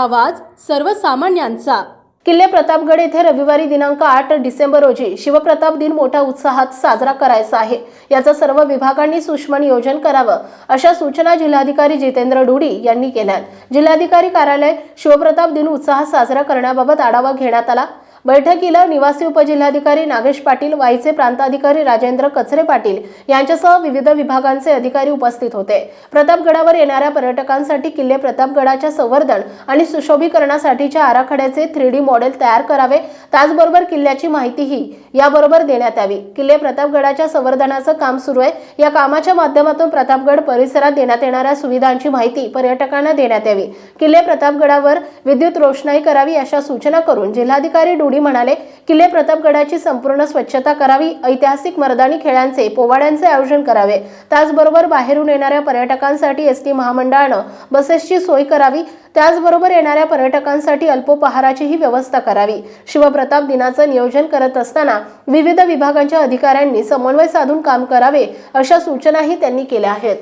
आवाज सर्वसामान्यांचा. किल्ले प्रतापगड येथे रविवारी दिनांक आठ डिसेंबर रोजी शिवप्रताप दिन मोठ्या उत्साहात साजरा करायचा आहे. याचं सर्व विभागांनी सूक्ष्म नियोजन करावं अशा सूचना जिल्हाधिकारी जितेंद्र डुडी यांनी केल्या जिल्हाधिकारी कार्यालय शिवप्रताप दिन उत्साहात साजरा करण्याबाबत आढावा घेण्यात आला. बैठकीला निवासी उपजिल्हाधिकारी नागेश पाटील वाईचे प्रांताधिकारी राजेंद्र कचरे पाटील यांच्यासह विविध विभागांचे अधिकारी उपस्थित होते. प्रतापगडावर येणाऱ्या पर्यटकांसाठी किल्ले प्रतापगडाच्या संवर्धन आणि सुशोभीकरणासाठीच्या आराखड्याचे थ्री डी मॉडेल तयार करावे त्याचबरोबर किल्ल्याची माहितीही याबरोबर देण्यात यावी. किल्ले प्रतापगडाच्या संवर्धनाचं काम सुरू आहे. या कामाच्या माध्यमातून प्रतापगड परिसरात देण्यात येणाऱ्या सुविधांची माहिती पर्यटकांना देण्यात यावी. किल्ले प्रतापगडावर विद्युत रोषणाई करावी अशा सूचना करून जिल्हाधिकारी डुडी म्हणाले किल्ले प्रतापगडाची संपूर्ण स्वच्छता करावी ऐतिहासिक मर्दानी खेळांचे पोवाड्यांचे आयोजन करावे. त्याचबरोबर बाहेरून येणाऱ्या पर्यटकांसाठी एस टी महामंडळानं बसेसची सोय करावी त्याचबरोबर येणाऱ्या पर्यटकांसाठी अल्पोपहाराचीही व्यवस्था करावी. शिवप्रताप दिनाचं नियोजन करत असताना विविध विभागांच्या अधिकाऱ्यांनी समन्वय साधून काम करावे अशा सूचनाही त्यांनी केल्या आहेत.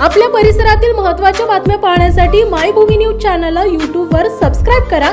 आपल्या परिसरातील महत्त्वाच्या बातम्या पाहण्यासाठी मायभूमी न्यूज चॅनलला यूट्यूबवर सबस्क्राईब करा.